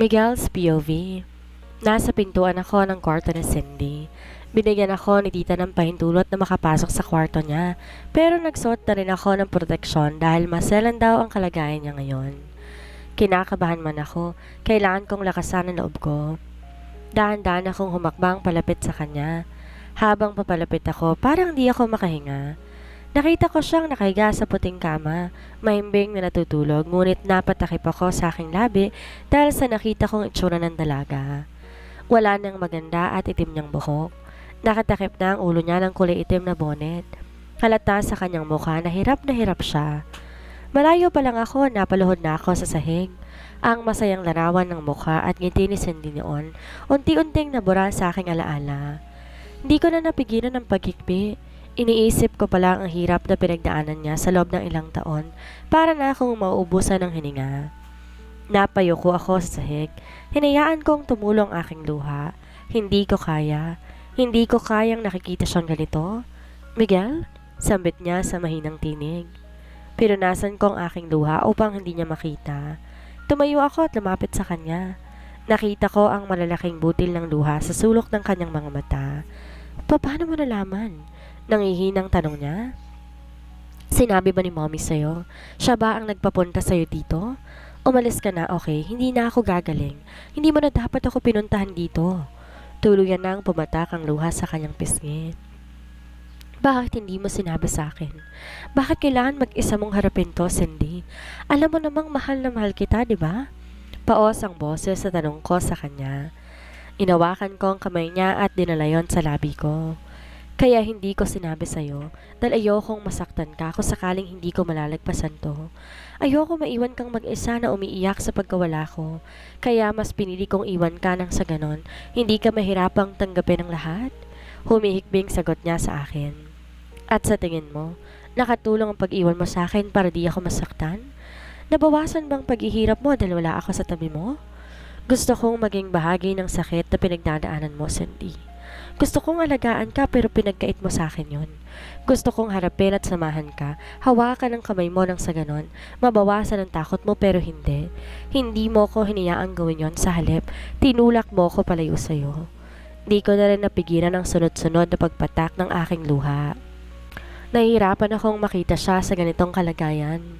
Miguel's POV Nasa pintuan ako ng kwarto ni Cindy. Binigyan ako ni tita ng pahintulot na makapasok sa kwarto niya. Pero nagsuot na rin ako ng proteksyon dahil maselan daw ang kalagayan niya ngayon. Kinakabahan man ako, kailangan kong lakasan ang loob ko. Dahan-dahan akong humakbang palapit sa kanya. Habang papalapit ako, parang di ako makahinga. Nakita ko siyang nakahiga sa puting kama, mahimbing na natutulog, ngunit napatakip ako sa aking labi dahil sa nakita kong itsura ng dalaga. Wala nang maganda at itim niyang buhok. Nakatakip na ang ulo niya ng kulay itim na bonnet. Halata sa kanyang mukha na hirap na hirap siya. Malayo pa lang ako, napaluhod na ako sa sahig. Ang masayang larawan ng mukha at ngiti ni Cindy noon, unti-unting nabura sa aking alaala. Hindi ko na napigilan ng pagkikbi. Iniisip ko pala ang hirap na pinagdaanan niya sa loob ng ilang taon para na akong mauubusan ng hininga. Napayoko ako sa sahig. Hinayaan kong tumulong aking luha. Hindi ko kaya. Hindi ko kayang nakikita siyang ganito. Miguel? Sambit niya sa mahinang tinig. Pinunasan ko ang aking luha upang hindi niya makita. Tumayo ako at lumapit sa kanya. Nakita ko ang malalaking butil ng luha sa sulok ng kanyang mga mata. Paano mo nalaman? Nangihinang tanong niya. Sinabi ba ni mommy sa'yo? Siya ba ang nagpapunta sa'yo dito? Umalis ka na, okay? Hindi na ako gagaling. Hindi mo na dapat ako pinuntahan dito. Tuluyan na ang pumatak ang luha sa kanyang pisngit. Bakit hindi mo sinabi sa akin? Bakit kailangan mag-isa mong harapin to, Cindy? Alam mo namang mahal na mahal kita, di ba? Paos ang boses sa tanong ko sa kanya. Inawakan ko ang kamay niya at dinalayon sa labi ko. Kaya hindi ko sinabi sa'yo dahil ayokong masaktan ka kung sakaling hindi ko malalagpasan to. Ayoko maiwan kang mag-isa na umiiyak sa pagkawala ko. Kaya mas pinili kong iwan ka nang sa ganon, hindi ka mahirapang tanggapin ang lahat. Humihikbing sagot niya sa akin. At sa tingin mo, nakatulong ang pag-iwan mo sa akin para di ako masaktan? Nabawasan bang paghihirap mo dahil wala ako sa tabi mo? Gusto kong maging bahagi ng sakit na pinagdadaanan mo, Cindy. Gusto kong alagaan ka pero pinagkait mo sa akin yon. Gusto kong harapin at samahan ka, hawakan ang kamay mo nang sa ganon, mabawasan ang takot mo pero hindi. Hindi mo ko hiniyaang gawin yon sa halip, tinulak mo ko palayo sa'yo. Di ko na rin napigilan ang sunod-sunod na pagpatak ng aking luha. Nahihirapan akong makita siya sa ganitong kalagayan.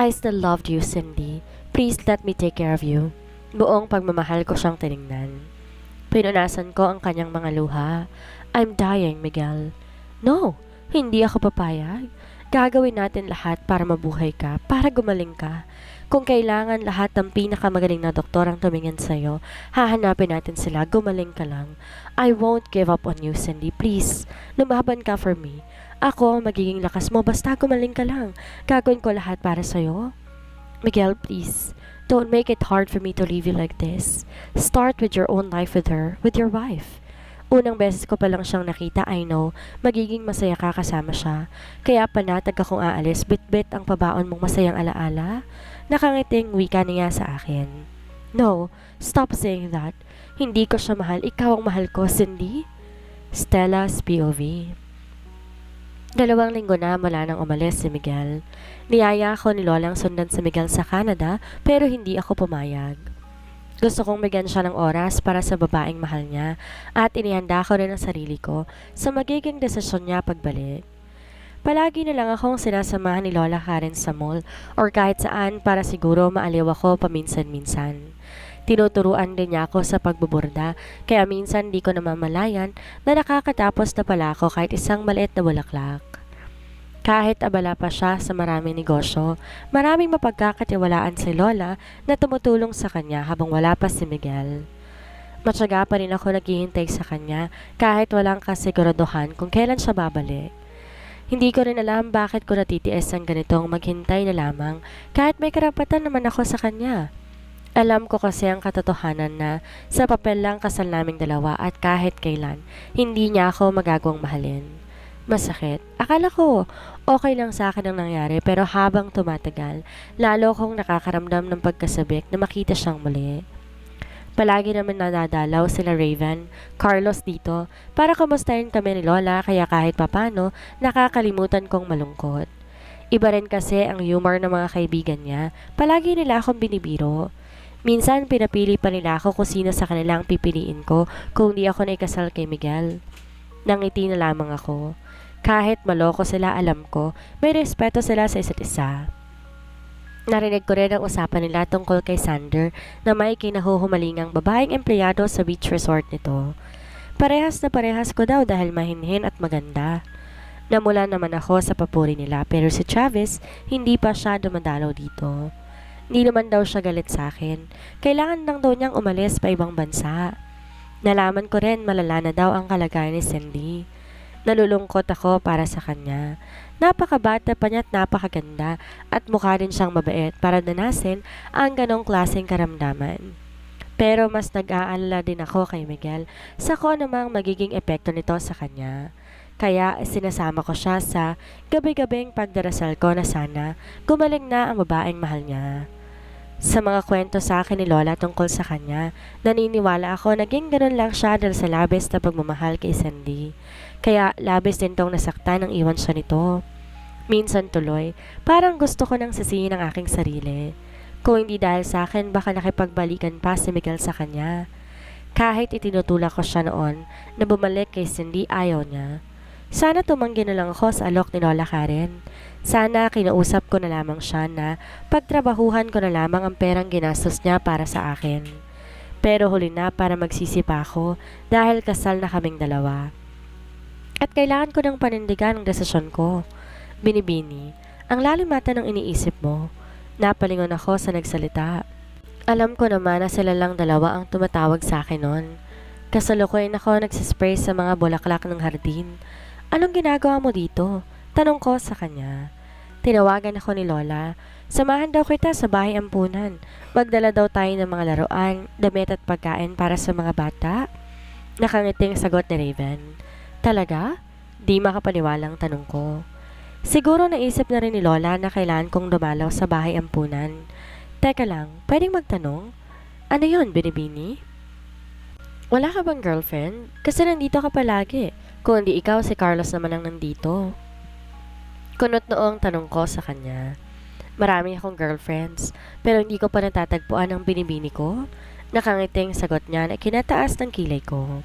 I still loved you, Cindy. Please let me take care of you. Buong pagmamahal ko siyang tiningnan. Pinunasan ko ang kanyang mga luha. I'm dying, Miguel. No, hindi ako papayag. Gagawin natin lahat para mabuhay ka, para gumaling ka. Kung kailangan lahat ng pinakamagaling na doktor ang tumingin sa'yo, hahanapin natin sila, gumaling ka lang. I won't give up on you, Cindy. Please, lumaban ka for me. Ako ang magiging lakas mo, basta gumaling ka lang. Gagawin ko lahat para sa'yo. Miguel, please, don't make it hard for me to leave you like this. Start with your own life with her, with your wife. Unang beses ko pa lang siyang nakita, I know, magiging masaya ka kasama siya. Kaya panatag akong aalis, bit-bit ang pabaon mong masayang alaala. Nakangiting wika niya sa akin. No, stop saying that. Hindi ko siya mahal, ikaw ang mahal ko, Cindy. Stella's POV Dalawang linggo na mula nang umalis si Miguel. Niyaya ako ni Lolang sundan si Miguel sa Canada pero hindi ako pumayag. Gusto kong bigyan siya ng oras para sa babaeng mahal niya at inihanda ko rin ang sarili ko sa magiging desisyon niya pagbalik. Palagi na lang akong sinasamahan ni Lola Karen sa mall or kahit saan para siguro maaliw ako paminsan-minsan. Tinuturuan din niya ako sa pagbuburda kaya minsan di ko namamalayan na nakakatapos na pala ako kahit isang maliit na bulaklak. Kahit abala pa siya sa maraming negosyo, maraming mapagkakatiwalaan si Lola na tumutulong sa kanya habang wala pa si Miguel. Matyaga pa rin ako naghihintay sa kanya kahit walang kasiguraduhan kung kailan siya babalik. Hindi ko rin alam bakit ko natitiis ang ganitong maghintay na lamang kahit may karapatan naman ako sa kanya. Alam ko kasi ang katotohanan na sa papel lang kasal naming dalawa at kahit kailan, hindi niya ako magagawang mahalin. Masakit. Akala ko, okay lang sa akin ang nangyari pero habang tumatagal, lalo kong nakakaramdam ng pagkasabik na makita siyang muli. Palagi naman nadadalaw sila Raven, Carlos dito para kamustahin kami ni Lola kaya kahit papano nakakalimutan kong malungkot. Iba rin kasi ang humor ng mga kaibigan niya, palagi nila akong binibiro. Minsan pinapili pa nila ako kung sino sa kanila ang pipiliin ko kung di ako naikasal kay Miguel. Nangiti na lamang ako. Kahit maloko sila alam ko, may respeto sila sa isa't isa. Narinig ko rin ang usapan nila tungkol kay Sander na may kinahuhumalingang babaeng empleyado sa beach resort nito. Parehas na parehas ko daw dahil mahinhin at maganda. Namula naman ako sa papuri nila pero si Travis hindi pa siya dumadalaw dito. Hindi naman daw siya galit sa akin. Kailangan lang daw niyang umalis pa ibang bansa. Nalaman ko rin malala na daw ang kalagayan ni Cindy. Nalulungkot ako para sa kanya. Napakabata pa niya at napakaganda at mukha rin siyang mabait para danasin ang ganong klaseng karamdaman. Pero mas nag-aalala din ako kay Miguel sa kung namang magiging epekto nito sa kanya. Kaya sinasama ko siya sa gabi-gabing pagdarasal ko na sana gumaling na ang babaeng mahal niya. Sa mga kwento sa akin ni Lola tungkol sa kanya, naniniwala ako naging ganun lang siya dahil sa labis na pagmamahal kay Sandy. Kaya labis din tong nasaktan ng iwan siya nito. Minsan tuloy, parang gusto ko nang sisihin ang aking sarili. Kung hindi dahil sa akin, baka nakipagbalikan pa si Miguel sa kanya. Kahit itinutulak ko siya noon na bumalik kay Cindy, ayaw niya. Sana tumanggi na lang ako sa alok ni Lola Karen. Sana kinausap ko na lamang siya na pagtrabahuhan ko na lamang ang perang ginastos niya para sa akin. Pero huli na para magsisipa ako dahil kasal na kaming dalawa. At kailangan ko ng panindigan ang desisyon ko. Binibini, ang lalim mata ng iniisip mo. Napalingon ako sa nagsalita. Alam ko naman na sila lang dalawa ang tumatawag sa akin noon. Kasalukuyan ako nagsispray sa mga bulaklak ng hardin. Anong ginagawa mo dito? Tanong ko sa kanya. Tinawagan ako ni Lola. Samahan daw kita sa bahay ampunan. Magdala daw tayo ng mga laruan, damit at pagkain para sa mga bata. Nakangiting sagot ni Raven. Talaga? Di makapaniwalang tanong ko. Siguro naisip na rin ni Lola na kailangan kong dumalaw sa bahay ampunan. Teka lang, pwedeng magtanong? Ano yon binibini? Wala ka bang girlfriend? Kasi nandito ka palagi. Kung hindi ikaw, si Carlos naman ang nandito. Kunot noong tanong ko sa kanya. Marami akong girlfriends, pero hindi ko pa natatagpuan ang binibini ko. Nakangiting sagot niya na kinataas ng kilay ko.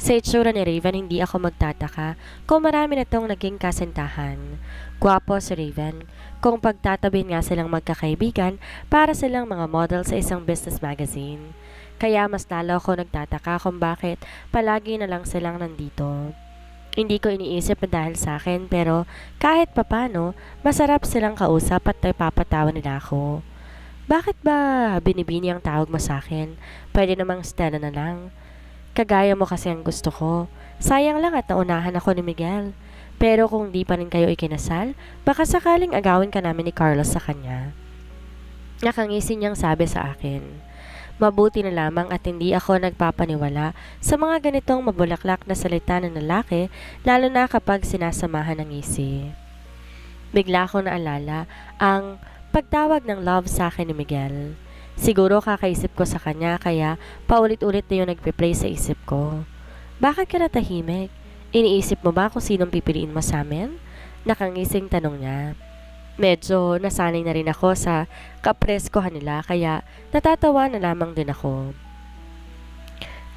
Sa itsura ni Raven, hindi ako magtataka kung marami na tong naging kasintahan. Gwapo si Raven, kung pagtatabi nga silang magkakaibigan para silang mga model sa isang business magazine. Kaya mas lalo ako nagtataka kung bakit palagi na lang silang nandito. Hindi ko iniisip na dahil sa akin pero kahit papano, masarap silang kausap at napapatawa nila ako. Bakit ba binibini ang tawag mo sa akin? Pwede namang Stella na lang. Kagaya mo kasi ang gusto ko. Sayang lang at naunahan ako ni Miguel. Pero kung di pa rin kayo ikinasal, baka sakaling agawin ka namin ni Carlos sa kanya. Nakangisi niyang sabi sa akin. Mabuti na lamang at hindi ako nagpapaniwala sa mga ganitong mabulaklak na salita ng lalaki lalo na kapag sinasamahan ng ngisi. Bigla ko naalala ang pagtawag ng love sa akin ni Miguel. Siguro kakaisip ko sa kanya kaya paulit-ulit na yung nagpe-play sa isip ko. Bakit ka natahimik? Iniisip mo ba kung sinong pipiliin mo sa amin? Nakangising tanong niya. Medyo nasanay na rin ako sa kapreskohan nila kaya natatawa na lamang din ako.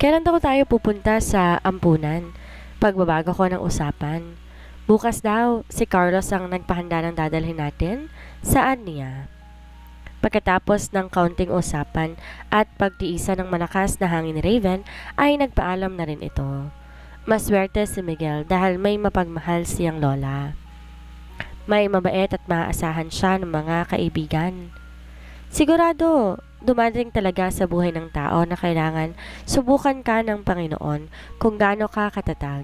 Kailan daw tayo pupunta sa ampunan? Pagbabago ko ng usapan. Bukas daw, si Carlos ang nagpahanda ng dadalhin natin. Saan niya? Pagkatapos ng kaunting usapan at pagtiisa ng malakas na hangin Raven, ay nagpaalam na rin ito. Maswerte si Miguel dahil may mapagmahal siyang lola. May mabait at maaasahan siya ng mga kaibigan. Sigurado, dumating talaga sa buhay ng tao na kailangan subukan ka ng Panginoon kung gaano ka katatag.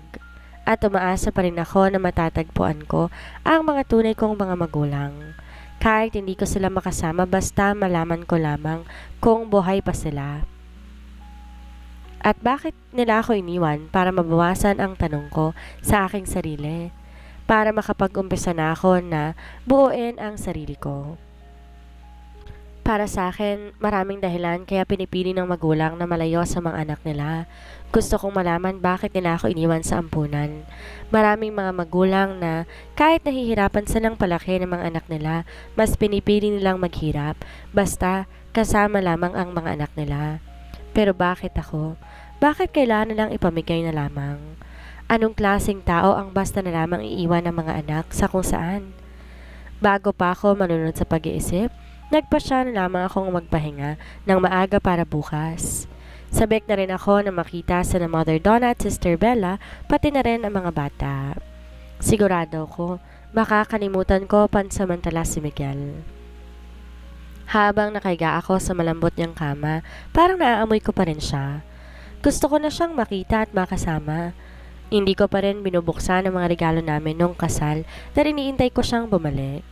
At umaasa pa rin ako na matatagpuan ko ang mga tunay kong mga magulang. Kahit hindi ko sila makasama basta malaman ko lamang kung buhay pa sila. At bakit nila ako iniwan para mabawasan ang tanong ko sa aking sarili? Para makapag-umpisa na ako na buuin ang sarili ko. Para sa akin, maraming dahilan kaya pinipili ng magulang na malayo sa mga anak nila. Gusto kong malaman bakit nila ako iniwan sa ampunan. Maraming mga magulang na kahit nahihirapan silang palaki ng mga anak nila, mas pinipili nilang maghirap. Basta, Kasama lamang ang mga anak nila. Pero bakit ako? Bakit kailangan nilang ipamigay na lamang? Anong klaseng tao ang basta na lamang iiwan ng mga anak sa kung saan? Bago pa ako manunod sa pag-iisip, nagpasya na lamang akong magpahinga ng maaga para bukas. Sabik na rin ako na makita sa na Mother Donna at Sister Bella, pati na rin ang mga bata. Sigurado ko, makakalimutan ko pansamantala si Miguel. Habang nakahiga ako sa malambot niyang kama, parang naaamoy ko pa rin siya. Gusto ko na siyang makita at makasama. Hindi ko pa rin binubuksan ang mga regalo namin nung kasal dahil iniintay ko siyang bumalik.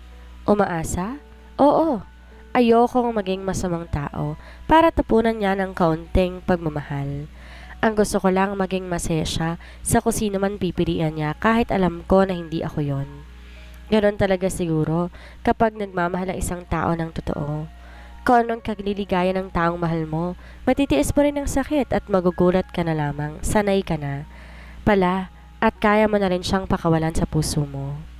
Umaasa? Oo. Ayokong maging masamang tao para tapunan niya ng kaunting pagmamahal. Ang gusto ko lang maging masaya siya sa kung man pipilian niya kahit alam ko na hindi ako yon. Ganon talaga siguro kapag nagmamahal ang isang tao ng totoo. Kung anong kagliligaya ng taong mahal mo, matitiis mo rin ang sakit at magugulat ka na lamang, sanay ka na. Pala, at kaya mo na rin siyang pakawalan sa puso mo.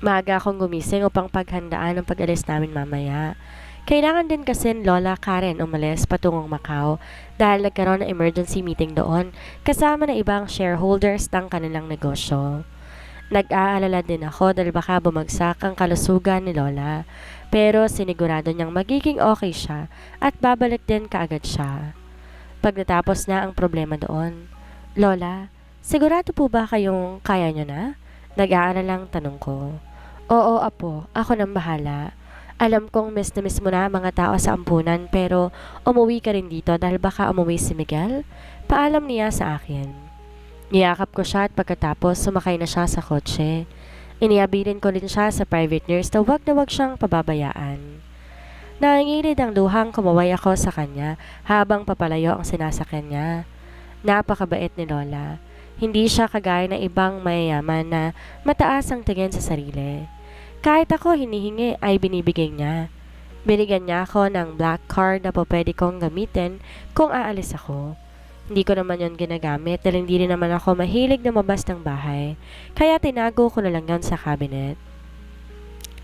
Maaga akong gumising upang paghandaan ang pag-alis namin mamaya. Kailangan din kasi Lola Karen umalis patungong Macau dahil nagkaroon ng emergency meeting doon kasama na ibang shareholders ng kanilang negosyo. Nag-aalala din ako dahil baka bumagsak ang kalusugan ni Lola. Pero sinigurado niyang magiging okay siya at babalik din kaagad siya. Pagkatapos na ang problema doon, Lola, sigurado po ba kayong kaya niyo na? Nag-aalalang tanong ko. Oo, apo. Ako nang bahala. Alam kong miss na miss mo na mga tao sa ampunan pero umuwi ka rin dito dahil baka umuwi si Miguel. Paalam niya sa akin. Niyakap ko siya at pagkatapos sumakay na siya sa kotse. Iniabilin ko rin siya sa private nurse na wag na wag siyang pababayaan. Nangingilid ang luhang kumaway ako sa kanya habang papalayo ang sinasakyan niya. Napakabait ni Lola. Hindi siya kagaya ng ibang mayayaman na mataas ang tingin sa sarili. Kahit ako hinihingi ay binibigay niya. Binigyan niya ako ng black card na po pwede kong gamitin kung aalis ako. Hindi ko naman yon ginagamit dahil hindi rin naman ako mahilig na mabas ng bahay. Kaya tinago ko na lang yon sa cabinet.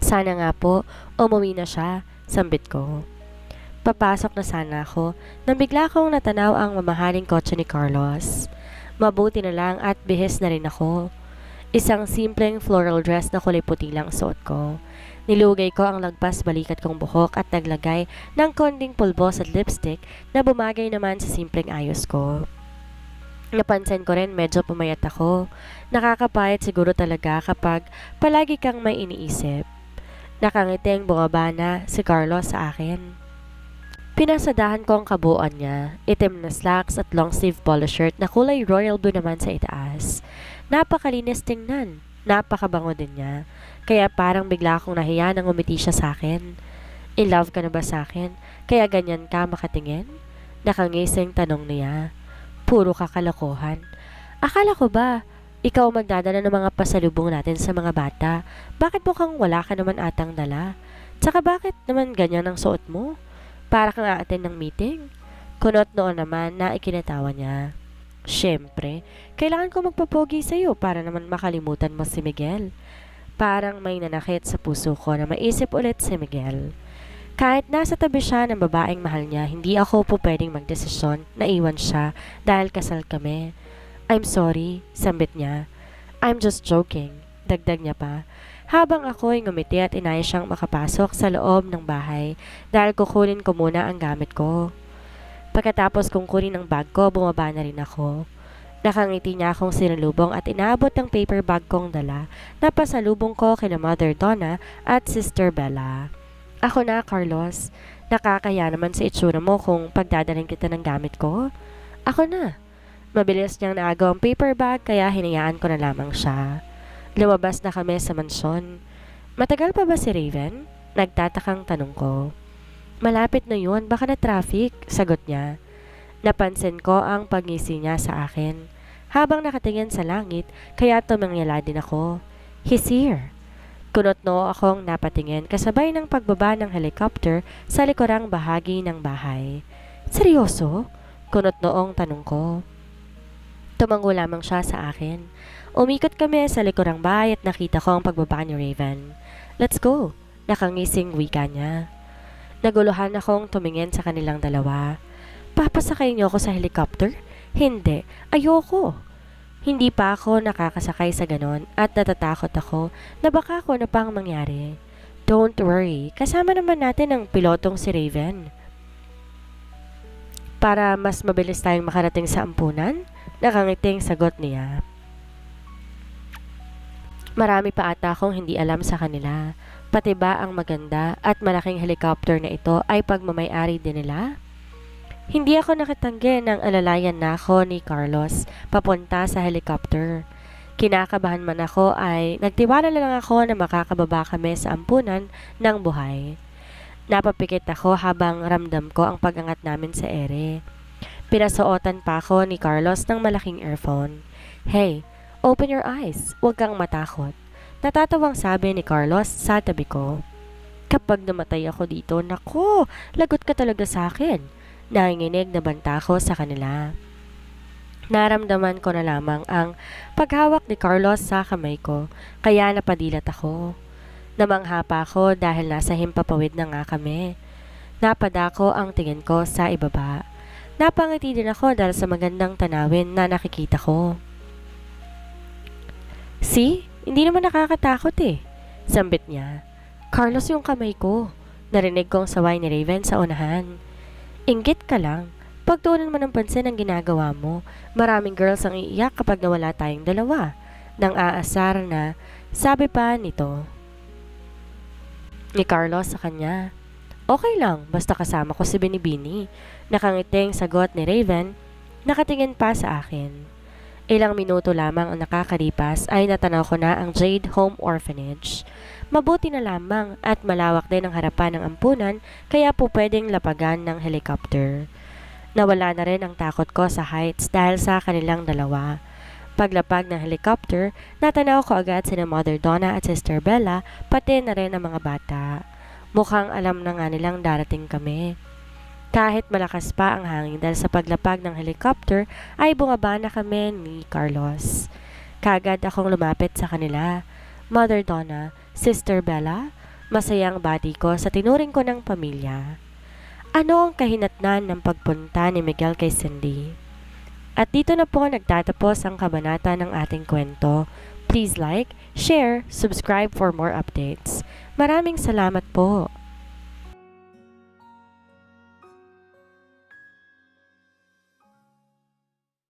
Sana nga po, umuwi na siya, sambit ko. Papasok na sana ako nang bigla kong natanaw ang mamahaling kotse ni Carlos. Mabuti na lang at bihis na rin ako. Isang simpleng floral dress na kulay puti lang suot ko. Nilugay ko ang lagpas balikat kong buhok at naglagay ng konding pulbos at lipstick na bumagay naman sa simpleng ayos ko. Napansin ko rin medyo pumayat ako. Nakakapayat siguro talaga kapag palagi kang may iniisip. Nakangiting bumaba na si Carlos sa akin. Pinasadahan ko ang kabuuan niya, itim na slacks at long sleeve polo shirt na kulay royal blue naman sa itaas. Napakalinis tingnan, napakabango din niya. Kaya parang bigla akong nahiya nang umiti siya sa akin. In love ka na ba sa akin? Kaya ganyan ka makatingin? Nakangising tanong niya. Puro kakalokohan. Akala ko ba, ikaw magdadala ng mga pasalubong natin sa mga bata? Bakit mukhang wala ka naman atang dala? Tsaka bakit naman ganyan ang suot mo? Para kang aaten ng meeting? Kunot noon naman na ikinatawa niya. Siyempre, kailangan ko magpapogi sa'yo para naman makalimutan mo si Miguel. Parang may nanakit sa puso ko na maisip ulit si Miguel. Kahit nasa tabi siya ng babaeng mahal niya, hindi ako po pwedeng magdesisyon na iwan siya dahil kasal kami. I'm sorry, sambit niya. I'm just joking, dagdag niya pa. Habang ako ay ngumiti at inaya siyang makapasok sa loob ng bahay dahil kukunin ko muna ang gamit ko. Pagkatapos kong kunin ang bag ko, bumaba na rin ako. Nakangiti niya akong sinalubong at inaabot ang paper bag kong dala na pasalubong ko kina Mother Donna at Sister Bella. Ako na, Carlos. Nakakaya naman sa itsura mo kung pagdadaling kita ng gamit ko. Ako na. Mabilis niyang naagaw ang paper bag kaya hinayaan ko na lamang siya. Lumabas na kami sa mansyon. Matagal pa ba si Raven? Nagtatakang tanong ko. Malapit na yun, baka na traffic, sagot niya. Napansin ko ang pagngisi niya sa akin habang nakatingin sa langit kaya tumangyala din ako. He's here. Kunot no akong napatingin kasabay ng pagbaba ng helicopter sa likurang bahagi ng bahay. Seryoso? Kunot noong tanong ko. Tumango lamang siya sa akin. Umikot kami sa likurang bahay at nakita ko ang pagbaba ni Raven. Let's go. Nakangising wika niya. Naguluhan akong tumingin sa kanilang dalawa. Papasakay niyo ako sa helicopter? Hindi. Ayoko. Hindi pa ako nakakasakay sa ganon at natatakot ako na baka ako na pang mangyari. Don't worry, kasama naman natin ang pilotong si Raven. Para mas mabilis tayong makarating sa ampunan, nakangiting sagot niya. Marami pa ata akong hindi alam sa kanila. Pati ba ang maganda at malaking helicopter na ito ay pagmamayari din nila? Hindi ako nakatanggi ng alalayan na ako ni Carlos papunta sa helicopter. Kinakabahan man ako ay nagtiwala lang ako na makakababa kami sa ampunan ng buhay. Napapikit ako habang ramdam ko ang pag-angat namin sa ere. Pinasuotan pa ako ni Carlos ng malaking earphone. Hey, open your eyes. Huwag kang matakot. Natatawang sabi ni Carlos sa tabi ko. Kapag namatay ako dito, nako, lagot ka talaga sa akin. Nanginginig na banta ko sa kanila. Naramdaman ko na lamang ang paghawak ni Carlos sa kamay ko, kaya napadilat ako. Namangha pa ako dahil nasa himpapawid na nga kami. Napadako ang tingin ko sa ibaba. Napangiti din ako dahil sa magandang tanawin na nakikita ko. See? Hindi naman nakakatakot eh. Sambit niya. Carlos yung kamay ko. Narinig kong saway ni Raven sa unahan. Inggit ka lang. Pagtuunan mo ng pansin ang ginagawa mo, maraming girls ang iiyak kapag nawala tayong dalawa. Nang aasar na, sabi pa nito. Ni Carlos sa kanya. Okay lang, basta kasama ko si Binibini. Nakangiting sagot ni Raven, nakatingin pa sa akin. Ilang minuto lamang ang nakakalipas ay natanaw ko na ang Jade Home Orphanage. Mabuti na lamang at malawak din ang harapan ng ampunan kaya po pwedeng lapagan ng helicopter. Nawala na rin ang takot ko sa heights dahil sa kanilang dalawa. Paglapag ng helicopter, natanaw ko agad sina Mother Donna at Sister Bella, pati na rin ang mga bata. Mukhang alam na nga nilang darating kami. Kahit malakas pa ang hangin dahil sa paglapag ng helicopter, ay bumaba na kami ni Carlos. Kagad akong lumapit sa kanila. Mother Donna, Sister Bella, masayang bati ko sa tinuring ko ng pamilya. Ano ang kahinatnan ng pagpunta ni Miguel kay Cindy? At dito na po nagtatapos ang kabanata ng ating kwento. Please like, share, subscribe for more updates. Maraming salamat po.